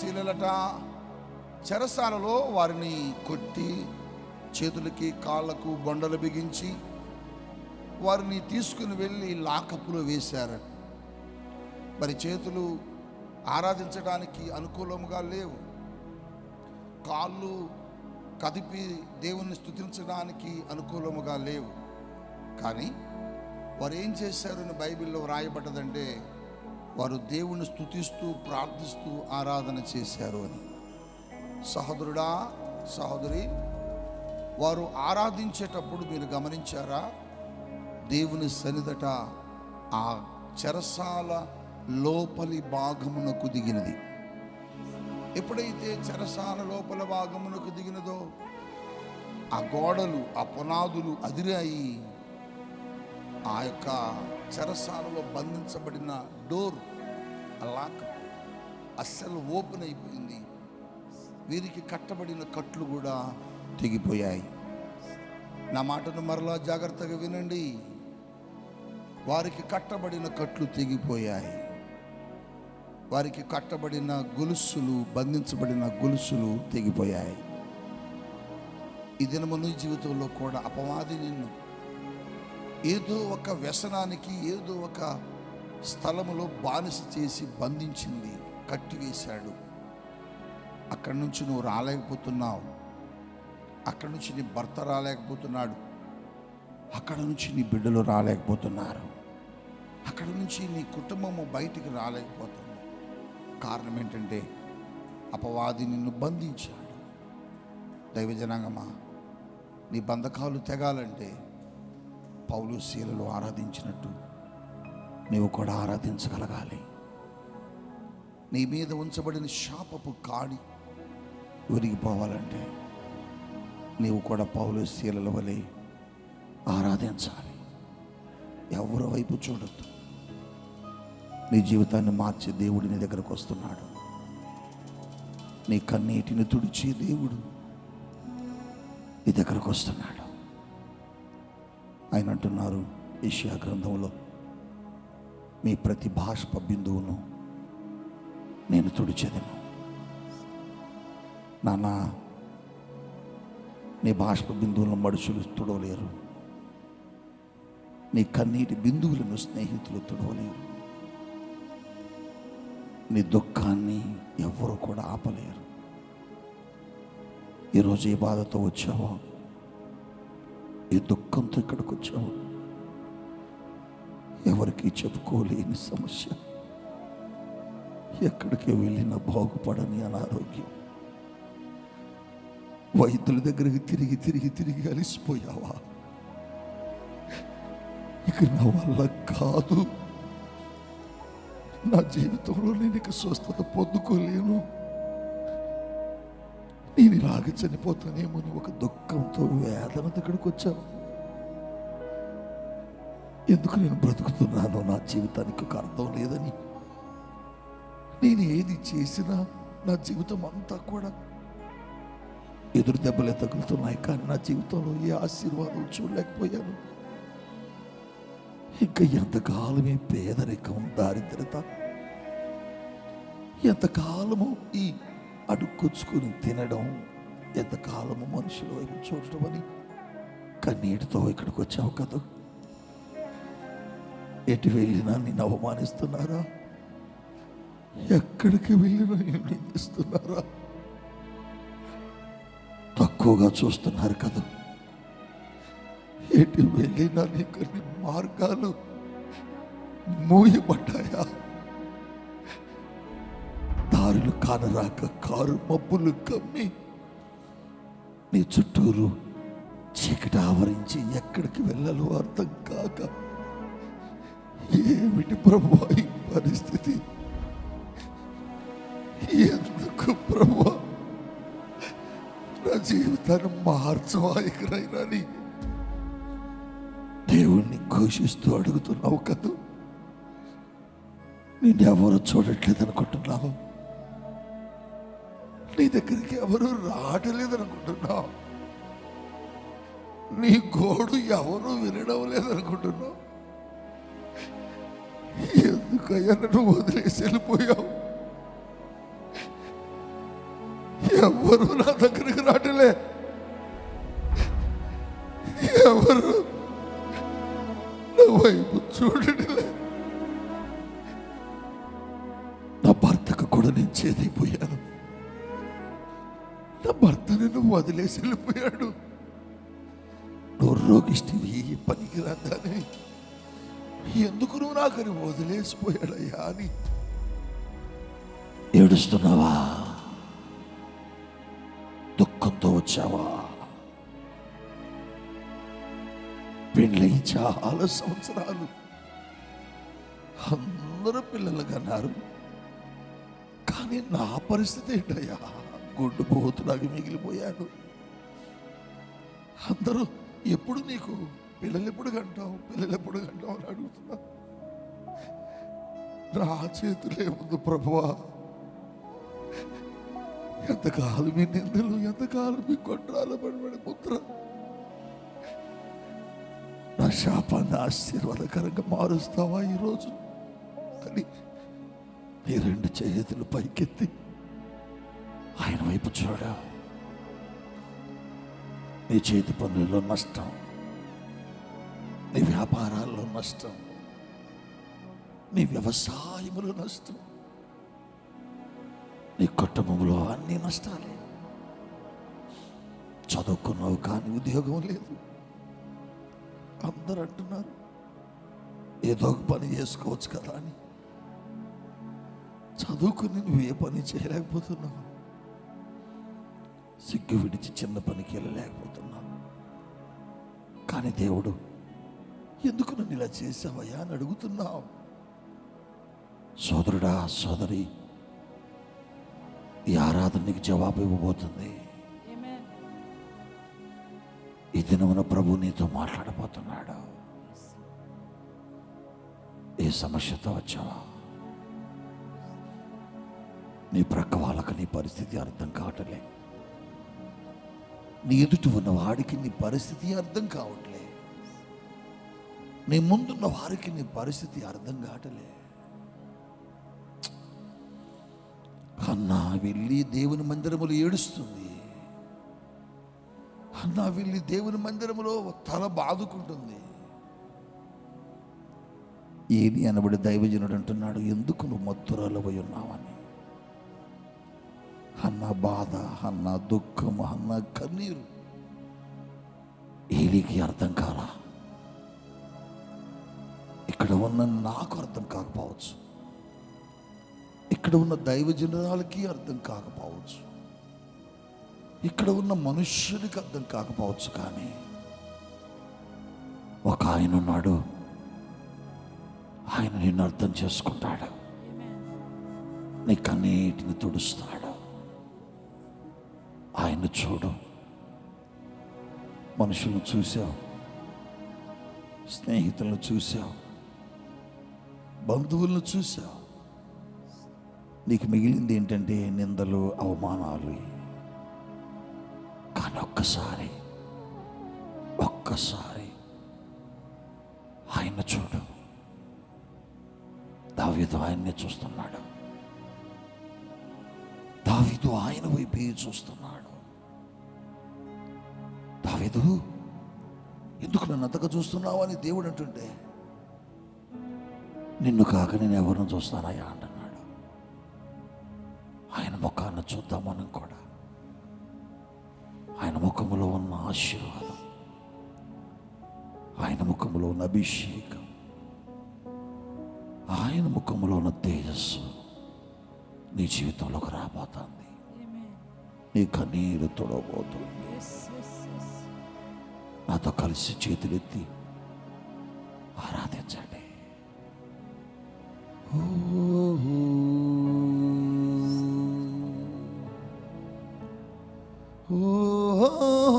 శీలలట చెరసాలలో వారిని కొట్టి చేతులకి కాళ్ళకు బొండలు బిగించి వారిని తీసుకుని వెళ్ళి లాకపులో వేశారు. మరి చేతులు ఆరాధించడానికి అనుకూలంగా లేవు. కాళ్ళు కదిపి దేవుణ్ణి స్థుతించడానికి అనుకూలముగా లేవు. కానీ వారు ఏం చేశారని బైబిల్లో వ్రాయబడ్డదంటే వారు దేవుణ్ణి స్తుతిస్తూ ప్రార్థిస్తూ ఆరాధన చేశారు అని. సహోదరుడా సహోదరి వారు ఆరాధించేటప్పుడు మీరు గమనించారా? దేవుని సన్నిధట ఆ చెరసాల లోపలి భాగమునకు దిగినది. ఎప్పుడైతే చెరసాల లోపల భాగమునకు దిగినదో ఆ గోడలు ఆ పునాదులు అదిరాయి. ఆ యొక్క చెరసాలలో బంధించబడిన డోర్ లాక్ అస్సలు ఓపెన్ అయిపోయింది. వీరికి కట్టబడిన కట్లు కూడా తెగిపోయాయి. నా మాటను మరలా జాగ్రత్తగా వినండి. వారికి కట్టబడిన కట్లు తెగిపోయాయి. వారికి కట్టబడిన గొలుసులు బంధించబడిన గొలుసులు తెగిపోయాయి. ఈ దినమును జీవితంలో కూడా అపవాది నిన్ను ఏదో ఒక వ్యసనానికి ఏదో ఒక స్థలములో బానిస చేసి బంధించింది కట్టివేశాడు. అక్కడి నుంచి నువ్వు రాలేకపోతున్నావు. అక్కడి నుంచి నీ భర్త రాలేకపోతున్నాడు. అక్కడ నుంచి నీ బిడ్డలు రాలేకపోతున్నారు. అక్కడ నుంచి నీ కుటుంబము బయటికి రాలేకపోతుంది. కారణం ఏంటంటే అపవాది నిన్ను బంధించాడు. దైవజనాంగమా నీ బంధకాలు తెగాలంటే పౌలు శీలలు ఆరాధించినట్టు నీవు కూడా ఆరాధించగలగాలి. నీ మీద ఉంచబడిన శాపపు కాడి ఉరిగిపోవాలంటే నీవు కూడా పౌలు శీలల వలె ఆరాధించాలి. ఎవరి వైపు చూడొద్దు. నీ జీవితాన్ని మార్చి దేవుడి నీ దగ్గరకు వస్తున్నాడు. నీ కన్నీటిని తుడిచే దేవుడు నీ దగ్గరకు వస్తున్నాడు. ఆయన అంటున్నారు ఏషియా గ్రంథంలో మీ ప్రతి బాష్ప బిందువును నేను తుడిచేదను. నాన్న నీ బాష్ప బిందువులను మనుషులు తుడవలేరు. నీ కన్నీటి బిందువులను స్నేహితులు తుడవలేరు. నీ దుఃఖాన్ని ఎవరు కూడా ఆపలేరు. ఈరోజు ఏ బాధతో వచ్చావో ఈ దుఃఖంతో ఇక్కడికి వచ్చావు ఎవరికి చెప్పుకోలేని సమస్య. ఎక్కడికి వెళ్ళినా బాగుపడని అనారోగ్యం. వైద్యుల దగ్గరికి తిరిగి తిరిగి తిరిగి అలిసిపోయావా? ఇక నా వల్ల కాదు. నా జీవితంలో నేను ఇక స్వస్థత పొందుకోలేను. నేను ఇలాగ చనిపోతానేమో అని ఒక దుఃఖంతో వేదన దగ్గరికి వచ్చావు ఎందుకు నేను బ్రతుకుతున్నానో నా జీవితానికి ఒక అర్థం లేదని. నేను ఏది చేసినా నా జీవితం అంతా కూడా ఎదురు దెబ్బలే తగులుతున్నాయి కానీ నా జీవితంలో ఏ ఆశీర్వాదం చూడలేకపోయాను. ఇంకా ఎంతకాలం ఈ పేదరికం దారిద్రత ఎంతకాలము ఈ అడుక్కొచ్చుకొని తినడం ఎంతకాలము మనుషుల వైపు చూడటం అని కన్నీటితో ఇక్కడికి వచ్చావు కదా? ఎటు వెళ్ళినా నేను అవమానిస్తున్నారా? ఎక్కడికి వెళ్ళినా నిన్ను నిందిస్తున్నారా తక్కువగా చూస్తున్నారు కదా. ఎటు వెళ్ళినా నీ కొన్ని మార్గాలు మూయబడ్డాయా? దారులు కానరాక కారు మబ్బులు కమ్మి నీ చుట్టూరు చీకటి ఆవరించి ఎక్కడికి వెళ్ళాలో అర్థం కాక ఏమిటి ప్రభు ఈ పరిస్థితి? ఎందుకు ప్రభు? నా జీవితాన్ని మార్చవా దేవుణ్ణి ఘోషిస్తూ అడుగుతున్నావు కదూ. నేను ఎవరు చూడట్లేదు అనుకుంటున్నావు నీ దగ్గరికి ఎవరు రావట్లేదు అనుకుంటున్నావు నీ గోడు ఎవరు వినడం లేదనుకుంటున్నావు. ఎందుకయ్యా నువ్వు వదిలేసి వెళ్ళిపోయావు? ఎవరు నా దగ్గరికి రాటలే ఎవరు నా వైపు చూడటలే? నా భర్తకు కూడా నేను చేదైపోయాను. నా భర్త నిన్ను వదిలేసి వెళ్ళిపోయాడు. నువ్వు రోగిష్టివి పనికి రాదని ఎందుకు నువ్వు నాకని వదిలేసిపోయాడయ్యా అని. ఏడుస్తున్నావా? దుఃఖంతో వచ్చావా? పెళ్ళై చాలా సంవత్సరాలు. అందరూ పిల్లలు కన్నారు. కానీ నా పరిస్థితి ఏంటయ్యా? గుడ్డు పోతులాగా మిగిలిపోయాను. అందరూ ఎప్పుడు నీకు పిల్లలు ఎప్పుడు కంటావు? పిల్లలు ఎప్పుడు కంటావు అని అడుగుతున్నా. నా చేతులే ఉంది ప్రభువా. ఎంతకాలం మీ నిందలు ఎంతకాలం మీ కొట్రాలు పడిపడి ముద్ర. నా శాపాన్ని ఆశీర్వాదకరంగా మారుస్తావా ఈరోజు? అని నీ రెండు చేతులు పైకెత్తి ఆయన వైపు చూడ. నీ చేతి పనుల్లో నష్టం నీ వ్యాపారాల్లో నష్టం నీ వ్యవసాయములో నష్టం నీ కుటుంబంలో అన్ని నష్టాలే. చదువుకున్నావు కానీ ఉద్యోగం లేదు. అందరు అంటున్నారు ఏదో ఒక పని చేసుకోవచ్చు కదా అని. చదువుకుని నువ్వు ఏ పని చేయలేకపోతున్నావు? సిగ్గు విడిచి చిన్న పనికి వెళ్ళలేకపోతున్నావు. కానీ దేవుడు ఎందుకు నన్ను ఇలా చేసావయ్యా అని అడుగుతున్నావు? సోదరుడా సోదరి ఈ ఆరాధన నీకు జవాబు ఇవ్వబోతుంది. ఈ దినమున ప్రభు నీతో మాట్లాడబోతున్నాడు. ఏ సమస్యతో వచ్చావా? నీ ప్రక్క వాళ్ళకి నీ పరిస్థితి అర్థం కావట్లే. నీ ఎదుటి ఉన్న వాడికి నీ పరిస్థితి అర్థం కావట్లే. నీ ముందున్న వారికి నీ పరిస్థితి అర్థం కావటలే. అన్నా వెళ్ళి దేవుని మందిరములు ఏడుస్తుంది. అన్నా వెళ్ళి దేవుని మందిరములో తల బాదుకుంటుంది. ఏది అనబడి దైవజనుడు అంటున్నాడు ఎందుకు నువ్వు మత్తురాలవై ఉన్నావని? అన్న బాధ అన్న దుఃఖం అన్న కన్నీరు. ఏలికి అర్థం కాలా? ఇక్కడ ఉన్న నాకు అర్థం కాకపోవచ్చు. ఇక్కడ ఉన్న దైవజనురాలకి అర్థం కాకపోవచ్చు. ఇక్కడ ఉన్న మనుష్యునికి అర్థం కాకపోవచ్చు కానీ ఒక ఆయన ఉన్నాడు. ఆయన నిన్ను అర్థం చేసుకుంటాడు. నీకు అన్నిటిని తుడుస్తాడు. ఆయన చూడు. మనుషులను చూసావు. స్నేహితులను చూసావు. బంధువులను చూసావు నీకు మిగిలింది ఏంటంటే నిందలు అవమానాలు. కానీ ఒక్కసారి ఒక్కసారి ఆయన చూడు. దావీదు ఆయన్నే చూస్తున్నాడు. దావీదు ఆయన వైపే చూస్తున్నాడు. దావీదు ఎందుకు నన్ను అంతగా చూస్తున్నావు అని దేవుడు అంటుంటే నిన్ను కాక నేను ఎవరిని చూస్తానయ్యా అంటున్నాడు. ఆయన ముఖాన్ని చూద్దాం మనం కూడా. ఆయన ముఖములో ఉన్న ఆశీర్వాదం. ఆయన ముఖములో ఉన్న అభిషేకం. ఆయన ముఖములో ఉన్న తేజస్సు నీ జీవితంలోకి రాబోతుంది. నీ కన్నీరు తొడబోతుంది. నాతో కలిసి చేతులెత్తి ఆరాధించండి. ఈసయా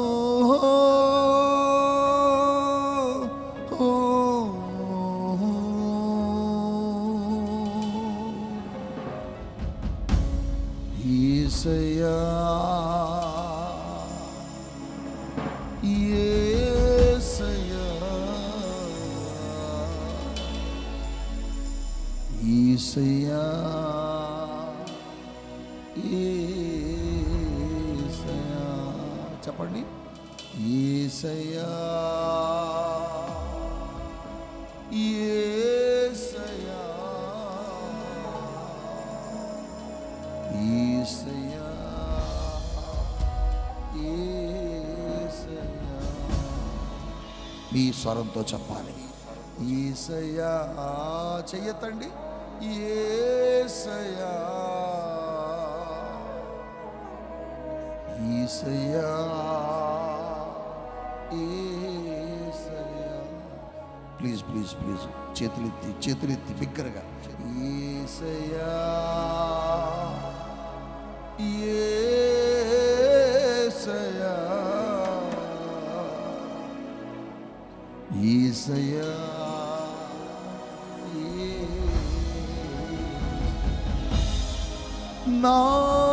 మీ స్వరంతో చెప్పాలి. ఈసయా చెయ్యతండి. ఏసయా ఈసయా ఏసయా ప్లీజ్ ప్లీజ్ ప్లీజ్. చేతులెత్తి చేతులెత్తి బిగ్గరగా. ఏసయా ఏ No.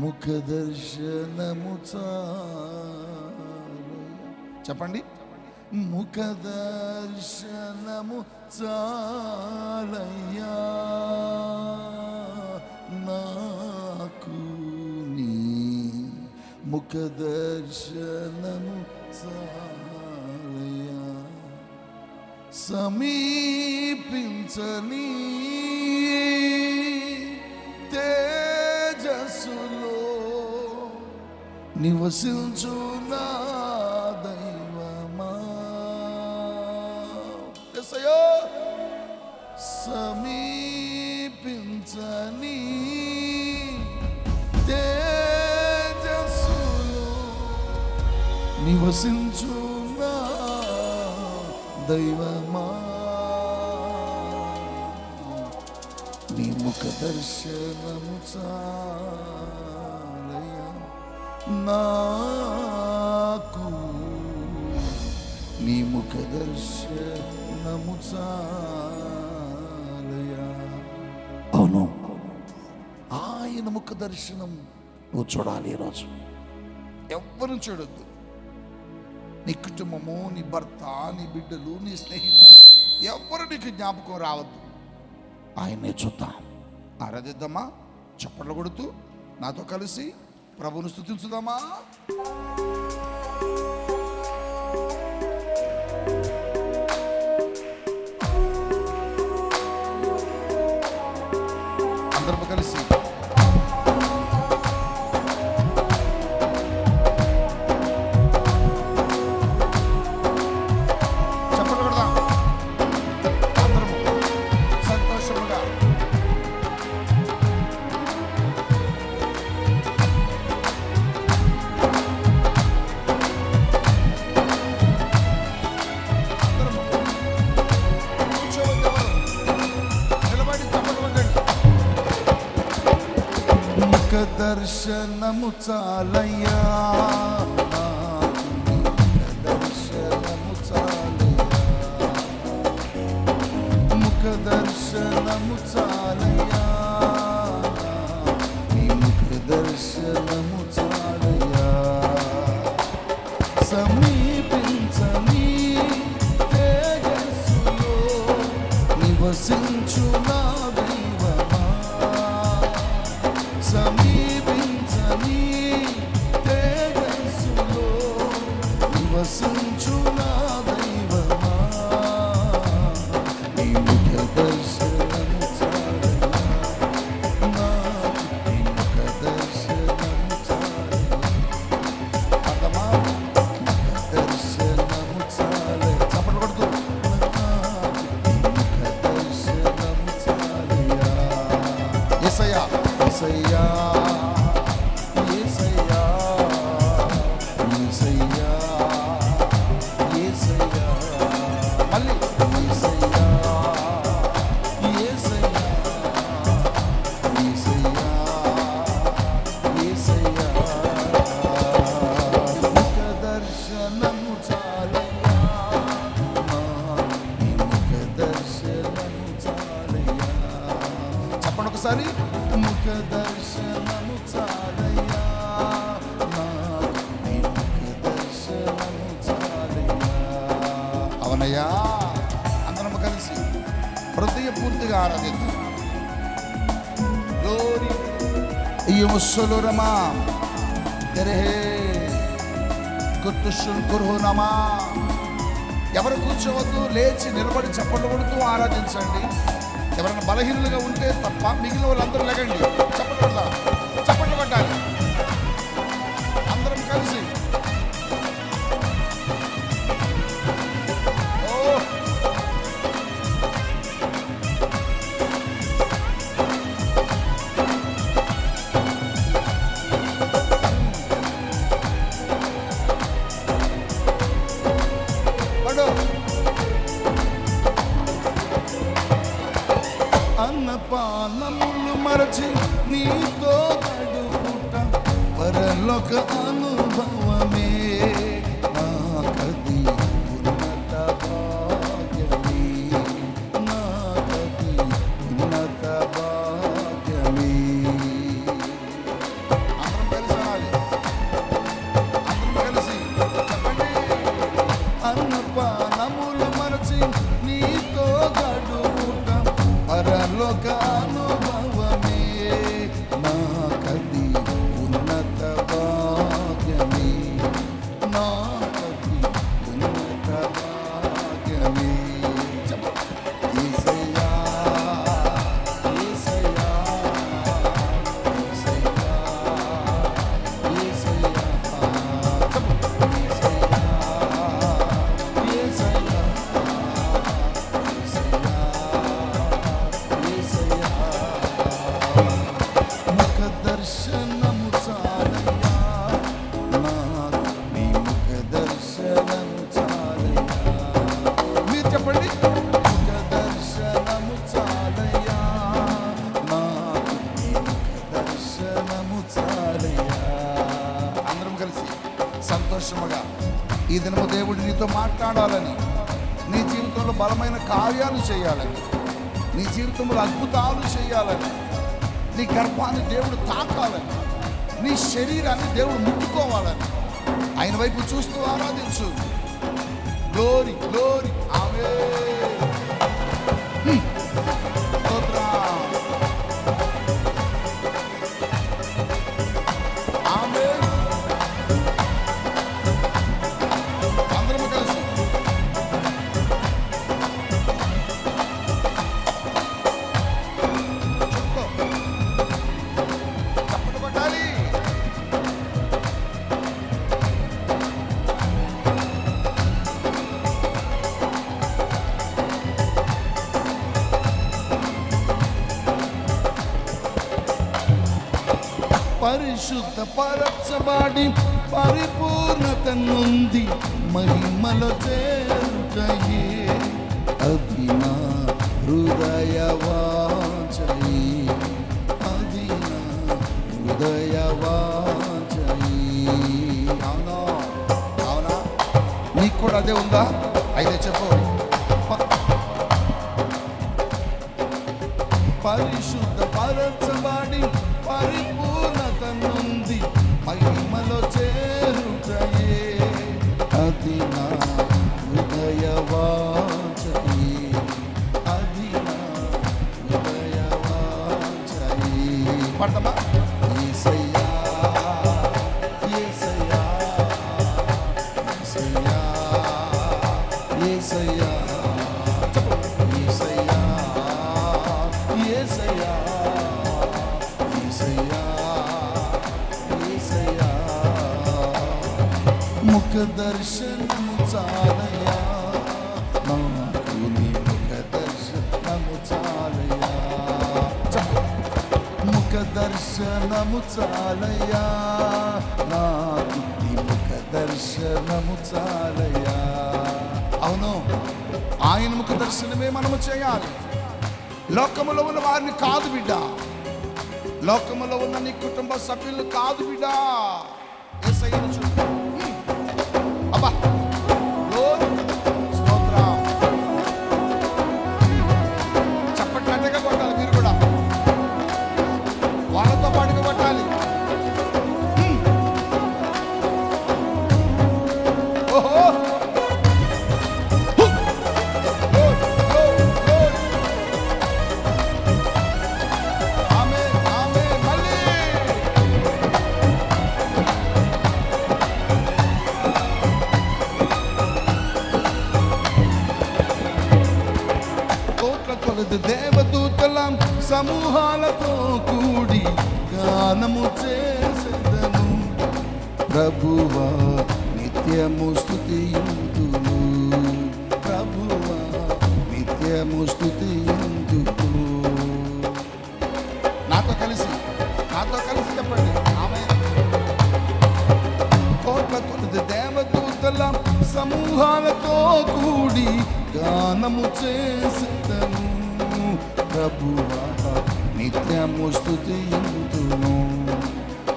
ముఖదర్శనము చెప్పండి. ముఖదర్శనము చాలయ్యా నాకు నీ ముఖదర్శనము చాలయ్యా సమీపించని తే నివసించు నా దైవమా సమీపించని తేజస్సులో నివసించు నా దైవమా? నీ ముఖ దర్శనము చా నాకు నీ ముఖ దర్శనము అవును. ఆయన ముఖ దర్శనం నువ్వు చూడాలి ఈరోజు. ఎవ్వరూ చూడొద్దు. నీ కుటుంబము నీ భర్త నీ బిడ్డలు నీ స్నేహితులు ఎవ్వరు నీకు జ్ఞాపకం రావద్దు. ఆయన్నే చూద్దాం. ఆరాధిద్దామా? చప్పట్లు కొడుతూ నాతో కలిసి ప్రభువును స్థుతించుదామా అందరం కలిసి దర్శనము చాలయ్యా. ఒకసారి చాలయ్యా నీ చాలయ్యా అవునయ్యా అందరం కలిసి హృదయ పూర్తిగా ఆరాధిద్దాం గ్లోరీ ఈ ముస్సులురమా తెరహే గుర్తుషుల్ కుర్హునమా ఎవరు కూర్చోవద్దు లేచి నిలబడి చప్పట్లు కొడుతూ ఆరాధించండి. ఎవరైనా బలహీనులుగా ఉంటే తప్ప మిగిలిన వాళ్ళందరూ లెగండి. చప్పట్లు కొడతాం చప్పట్లు కొట్టాలి. oh. ఈ దినము దేవుడు నీతో మాట్లాడాలని నీ జీవితంలో బలమైన కార్యాలు చేయాలని నీ జీవితంలో అద్భుతాలు చేయాలని నీ గర్భాన్ని దేవుడు తాకాలని నీ శరీరాన్ని దేవుడు ముట్టుకోవాలని ఆయన వైపు చూస్తూ ఆరాధించు. గ్లోరీ గ్లోరీ ఆమె పరిశుద్ధ పరచబడి పరిపూర్ణత నుండి మహిమలో చేరుటయే. అది నా హృదయ వాంఛయే అది నా హృదయ వాంఛయే అవునా? అవునా? నీకు కూడా అదే ఉందా? అయితే చెప్పు. ప- పరిశుద్ధ పరచబడి canta, não diz. దర్శనము చాలయ్యా నాకు నీ ముఖ దర్శనము చాలయా ముఖ దర్శనము చాలయా నాకు నీ ముఖ దర్శనము చాలయ్యా అవును. ఆయన ముఖ దర్శనమే మనము చేయాలి. లోకములో ఉన్న వారిని కాదు బిడ్డ. లోకములో ఉన్న నీ కుటుంబ సభ్యులు కాదు బిడ్డ. ఏ సైన్ సమూహాలతో కూడి గానము చేసేదను. ప్రభువా నిత్యము స్తుతియుదును ప్రభువా నిత్యము స్తుతియుదును నాతో కలిసి నాతో కలిసి చెప్పండి. ఆమె కోట్ల కొలది దేవదూతల సమూహాలతో కూడి గానము చేసేదను. ప్రభువా నిత్యము స్తుతియుదును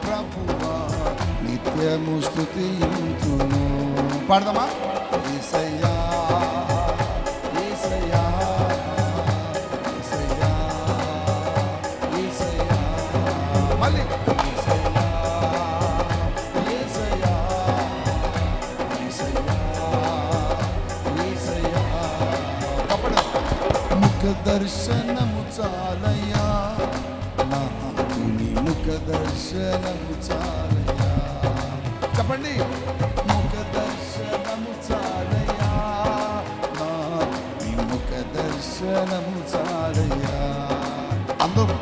ప్రభువా నిత్యము స్తుతియుదును పాడదామా? యేసయ్యా యేసయ్యా యేసయ్యా యేసయ్యా మళ్ళీ. దర్శనము చాలయ్యా. దర్శనము చాలయ్యా చెప్పండి. ముఖ దర్శనము చాలయ్యా నాకుని ముఖ దర్శనము చాలయ్యా అందరూ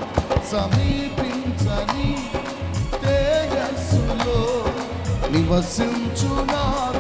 సమీపించని తేజస్సులో నివసించున్నారు